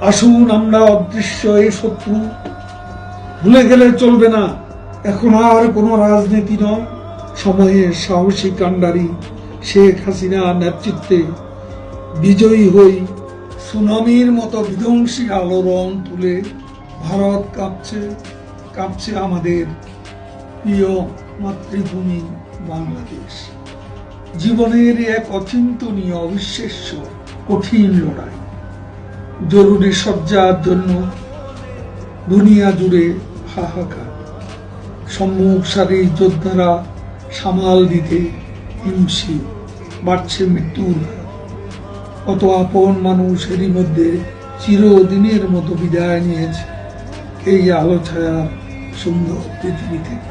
আসুন আমরা অদৃশ্য এই শত্রু। ভুলে গেলে চলবে না। এখন আর কোনো রাজনীতি নয়। সময়ের সাহসী কাণ্ডারি শেখ হাসিনা নেতৃত্বে বিজয়ী হই সুনামির মতো বিধ্বংসী আলোড়ন তুলে ভারত কাঁপছে কাঁপছে আমাদের প্রিয় মাতৃভূমি বাংলাদেশ। জীবনের এক অচিন্তনীয় অবিশ্বাস্য কঠিন লড়াই। জরুরি সজ্জার জন্য দুনিয়া জুড়ে হাহাকার। সম্মুখ সারির যোদ্ধারা সামাল দিতে হিমশি, বাড়ছে মৃত্যুর কত আপন মানুষ এরই মধ্যে চিরদিনের মতো বিদায় নিয়েছে এই আলো ছায়া সুন্দর পৃথিবী থেকে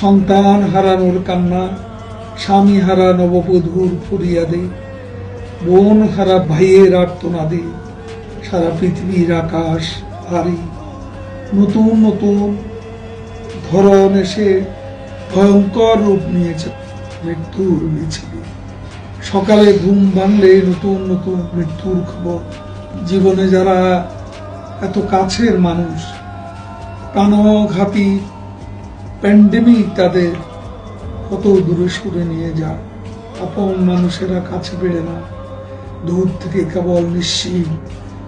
সন্তান হারানোর কান্না, স্বামী হারা নববধূর ফরিয়াদে বোন হারা ভাইয়ের আর্তনাদে সারা পৃথিবীর আকাশ ভারী। নতুন নতুন ধরন এসে ভয়ঙ্কর রূপ নিয়েছে মৃত্যুর মিছিলে সকালে ঘুম ভাঙলে নতুন নতুন মৃত্যুর খবর। জীবনে যারা এত কাছের মানুষ প্রাণঘাতী প্যান্ডেমিক তাদের কত দূরে সরে নিয়ে যায়। আপন মানুষেরা কাছে বেড়ে না। দূর থেকে কেবল নিশ্চিত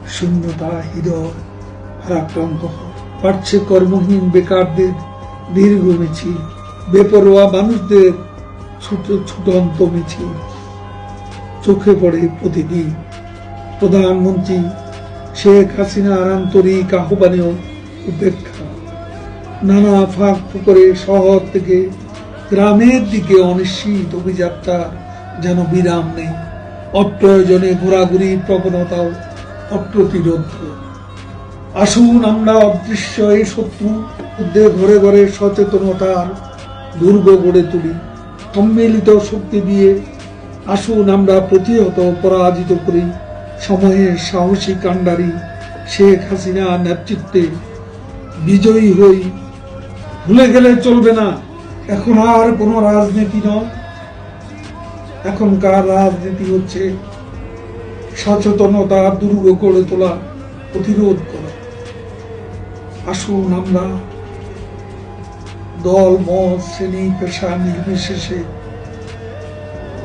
শূন্যতা, হৃদয় পারছে কর্মহীন বেকারদের দীর্ঘ মিছিল বেপরোয়া মানুষদের ছোট ছুটন্ত মিছিল চোখে পড়ে প্রতিদিন। প্রধানমন্ত্রী শেখ হাসিনার আন্তরিক আহ্বানেও উপেক্ষা। নানা ফাঁক করে শহর থেকে গ্রামের দিকে অনিশ্চিত অভিযাত্রা যেন বিরাম নেই। অপ্রয়োজনে ঘোরাঘুরির প্রবণতাও অপ্রতিরোধ। আসুন আমরা অদৃশ্য এই শত্রু ঘরে ঘরে সচেতনতার দুর্গ গড়ে তুলি। সম্মিলিত শক্তি দিয়ে আসুন আমরা প্রতিহত, পরাজিত করি। সময়ের সাহসী কাণ্ডারি শেখ হাসিনা নেতৃত্বে বিজয়ী হই। ভুলে গেলে চলবে না। এখন আর কোনো রাজনীতি নয়। এখনকার রাজনীতি হচ্ছে সচেতনতা দুর্গ গড়ে তোলা, প্রতিরোধ করা। আসুন আমরা দল, মত, শ্রেণি, পেশা নির্বিশেষে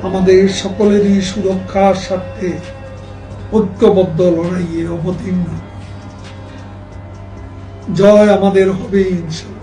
আমাদের সকলেরই সুরক্ষার স্বার্থে ঐক্যবদ্ধ লড়াইয়ে অবতীর্ণ জয় আমাদের হবে ইনশাল্লাহ।